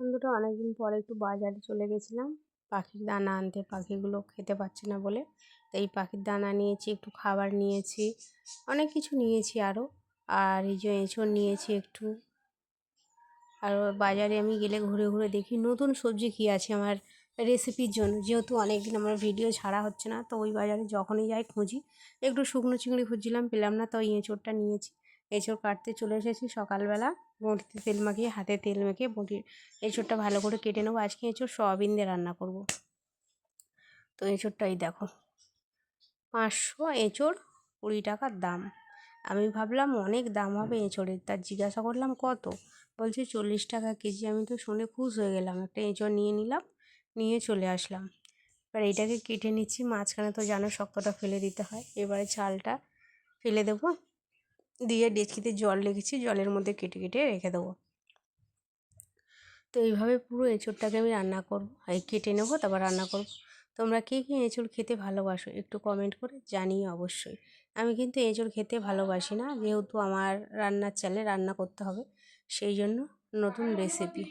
বন্ধুরা অনেকদিন পরে একটু বাজারে চলে গেছিলাম। পাখির দানা আনতে, পাখিগুলো খেতে পাচ্ছে না বলে। তো এই পাখির দানা নিয়েছি, একটু খাবার নিয়েছি, অনেক কিছু নিয়েছি আরও আর এই যে এঁচড় নিয়েছি একটু। আর বাজারে আমি গেলে ঘুরে ঘুরে দেখি নতুন সবজি কী আছে আমার রেসিপির জন্য। যেহেতু অনেক দিন আমার ভিডিও ছাড়া হচ্ছে না, তো ওই বাজারে যখনই যাই খুঁজি। একটু শুকনো চিংড়ি খুঁজছিলাম, পেলাম না, তো এঁচড়টা নিয়েছি। এঁচড় কাটতে চলে এসেছি সকালবেলা। বঁটিতে তেল মাখিয়ে, হাতে তেল মেখে বঁটির এঁচড়টা ভালো করে কেটে নেব। আজকে এঁচড় সয়াবিন দিয়ে রান্না করব। তো এঁচড়টাই দেখো। পাঁচশো এঁচড় কুড়ি টাকার দাম। আমি ভাবলাম অনেক দাম হবে এঁচড়ের। তার জিজ্ঞাসা করলাম, কত? বলছে, চল্লিশ টাকা কেজি। আমি তো শুনে খুশ হয়ে গেলাম। একটা এঁচড় নিয়ে নিলাম, নিয়ে চলে আসলাম। এবার এটাকে কেটে নিচ্ছি। মাঝখানে তো জানো শক্তটা ফেলে দিতে হয়। এবারে চালটা ফেলে দেবো। দিয়ে ডেচকিতে জল রেখেছি, জলের মধ্যে কেটে কেটে রেখে দেবো। তো এইভাবে পুরো এঁচড়টাকে আমি রান্না করব, এই কেটে নেব, তারপর রান্না করব। তোমরা কে কী এঁচড় খেতে ভালোবাসো একটু কমেন্ট করে জানিয়ে অবশ্যই। আমি কিন্তু এঁচড় খেতে ভালোবাসি না, যেহেতু আমার রান্নার চালে রান্না করতে হবে, সেই জন্য নতুন রেসিপি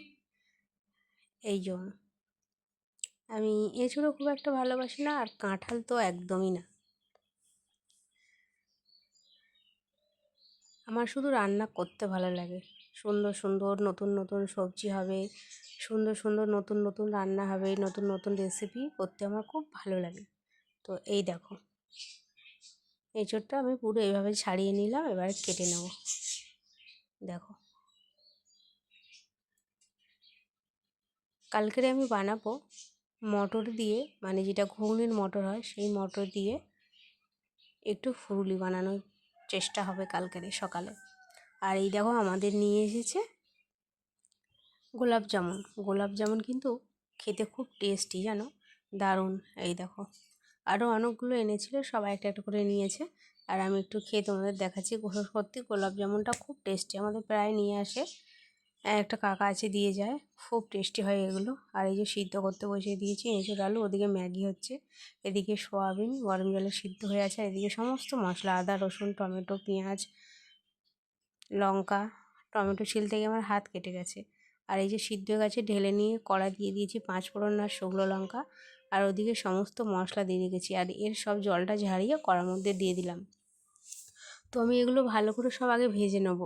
এই জন্য। আমি এঁচড়ও খুব একটা ভালোবাসি না, আর কাঁঠাল তো একদমই না। আমার শুধু রান্না করতে ভালো লাগে। সুন্দর সুন্দর নতুন নতুন সবজি হবে, সুন্দর সুন্দর নতুন নতুন রান্না হবে, নতুন নতুন রেসিপি করতে আমার খুব ভালো লাগে। তো এই দেখো। এঁচড়টা আমি পুরো এইভাবে ছাড়িয়ে নিলাম, এবার কেটে নেব। দেখো। কালকের আমি বানাবো মটর দিয়ে মানে যেটা ঘুগনির মটর হয়, সেই মটর দিয়ে একটু ফুরুলি বানানোর চেষ্টা হবে কালকের সকালে। আর এই দেখো আমাদের নিয়ে এসেছে গোলাপ জামুন গোলাপ জামুন কিন্তু খেতে খুব টেস্টি জানো? দারুণ। এই দেখো আরও অনেকগুলো এনেছিল, সবাই একটা একটা করে নিয়েছে। আর আমি একটু খেয়ে তোমাদের দেখাচ্ছি। সত্যি গোলাপ জামুনটা খুব টেস্টি আমাদের প্রায় নিয়ে আসে। একটা কাকা আছে দিয়ে যায়। খুব টেস্টি হয় এগুলো। আর এই যে সিদ্ধ করতে বসিয়ে দিয়েছি এঁচুর আলু ওদিকে ম্যাগি হচ্ছে। এদিকে সোয়াবিন, গরম জলে সিদ্ধ হয়ে আছে। আর এদিকে সমস্ত মশলা, আদা, রসুন, টমেটো, পেঁয়াজ, লঙ্কা, টমেটো ছিল থেকে আমার হাত কেটে গেছে। আর এই যে সিদ্ধ হয়ে গেছে, ঢেলে নিয়ে কড়া দিয়ে দিয়েছি পাঁচ ফোড়ন আর শুকনো লঙ্কা। আর ওদিকে সমস্ত মশলা দিয়ে রেখেছি। আর এর সব জলটা ঝাড়িয়ে কড়ার মধ্যে দিয়ে দিলাম। তো আমি এগুলো ভালো করে সব আগে ভেজে নেব।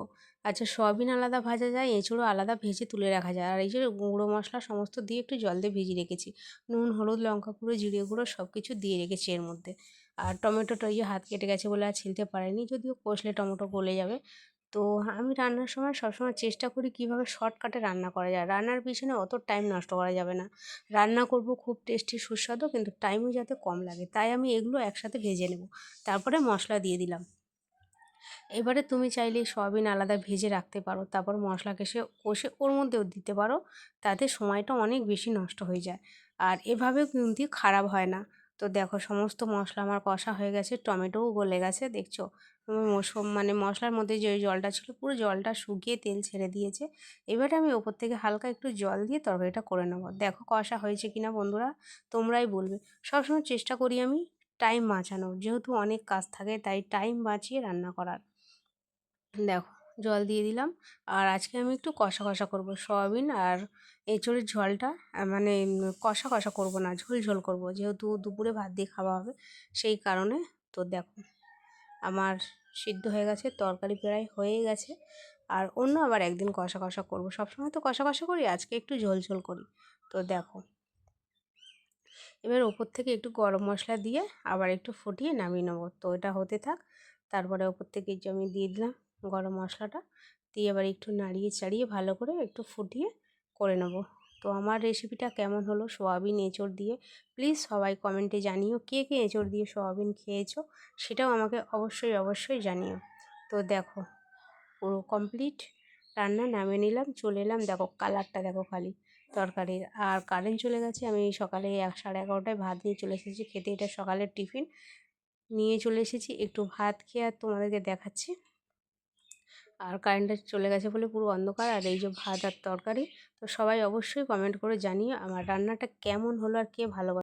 আচ্ছা সয়াবিন আলাদা ভাজা যায়, এঁচড়ও আলাদা ভেজে তুলে রাখা যায়। আর এই যে গুঁড়ো মশলা সমস্ত দিয়ে একটু জল দিয়ে ভিজিয়ে রেখেছি। নুন, হলুদ, লঙ্কা গুঁড়ো, জিরে গুঁড়ো সব কিছু দিয়ে রেখেছি এর মধ্যে। আর টমেটোটা এই হাত কেটে গেছে বলে আর ছিলতে পারেনি, যদিও কষলে টমেটো গলে যাবে। তো আমি রান্নার সময় সবসময় চেষ্টা করি কীভাবে শর্টকাটে রান্না করা যায়। রান্নার পিছনে অত টাইম নষ্ট করা যাবে না। রান্না করব খুব টেস্টি, সুস্বাদু, কিন্তু টাইমও যাতে কম লাগে। তাই আমি এগুলো একসাথে ভেজে নেব। তারপরে মশলা দিয়ে দিলাম। এবারে তুমি চাইলে সয়াবিন আলাদা ভেজে রাখতে পারো, তারপর মশলা কেসে কষে ওর মধ্যেও দিতে পারো, তাতে সময়টা অনেক বেশি নষ্ট হয়ে যায়। আর এভাবেও কিন্তু খারাপ হয় না। তো দেখো সমস্ত মশলা আমার কষা হয়ে গেছে, টমেটোও গলে গেছে, দেখছ? মানে মশলার মধ্যে যে জলটা ছিল, পুরো জলটা শুকিয়ে তেল ছেড়ে দিয়েছে। এবারে আমি ওপর থেকে হালকা একটু জল দিয়ে তরকারিটা করে নেব। দেখো কষা হয়েছে কিনা বন্ধুরা, তোমরাই বলবে। সবসময় চেষ্টা করি আমি টাইম বাঁচানোর। যেহেতু অনেক কাজ থাকে, তাই টাইম বাঁচিয়ে রান্না করার। দেখো, জল দিয়ে দিলাম। আর আজকে আমি একটু কষা কষা করব, সয়াবিন আর এঁচড়ের ঝোলটা। মানে কষা কষা করব না, ঝোল ঝোল করব। যেহেতু দুপুরে ভাত দিয়ে খাওয়া হবে, সেই কারণে তো দেখো, আমার সিদ্ধ হয়ে গেছে, তরকারি প্রায় হয়ে গেছে। আর অন্য আবার একদিন কষা কষা করব। সবসময় তো কষা কষা করি, আজকে একটু ঝোল ঝোল করি। তো দেখো এবার ওপর থেকে একটু গরম মশলা দিয়ে আবার একটু ফুটিয়ে নামিয়ে নেব। তো এটা হতে থাক। তারপরে ওপর থেকে যে আমি দিয়ে দিলাম গরম মশলাটা, দিয়ে এবার একটু নাড়িয়ে চাড়িয়ে ভালো করে একটু ফুটিয়ে করে নেব। তো আমার রেসিপিটা কেমন হলো সোয়াবিন এঁচড় দিয়ে? প্লিজ সবাই কমেন্টে জানিও কে কে এঁচড় দিয়ে সোয়াবিন খেয়েছো, সেটাও আমাকে অবশ্যই অবশ্যই জানিও। তো দেখো, পুরো কমপ্লিট রান্না নামিয়ে নিলাম, চলে এলাম। দেখো কালারটা দেখো খালি। তরকারির। আর কারেন্ট চলে গেছে, আমি সকালে এক, সাড়ে এগারোটায় ভাত নিয়ে চলে এসেছি। খেতে এটা সকালের টিফিন। নিয়ে চলে এসেছি, একটু ভাত খেয়ে আর তোমাদেরকে দেখাচ্ছি। আর কারেন্টটা চলে গেছে বলে পুরো অন্ধকার, আর এই যে ভাত আর তরকারি, তো সবাই অবশ্যই কমেন্ট করে জানিও আমার রান্নাটা কেমন হলো আর কে ভালোবাসে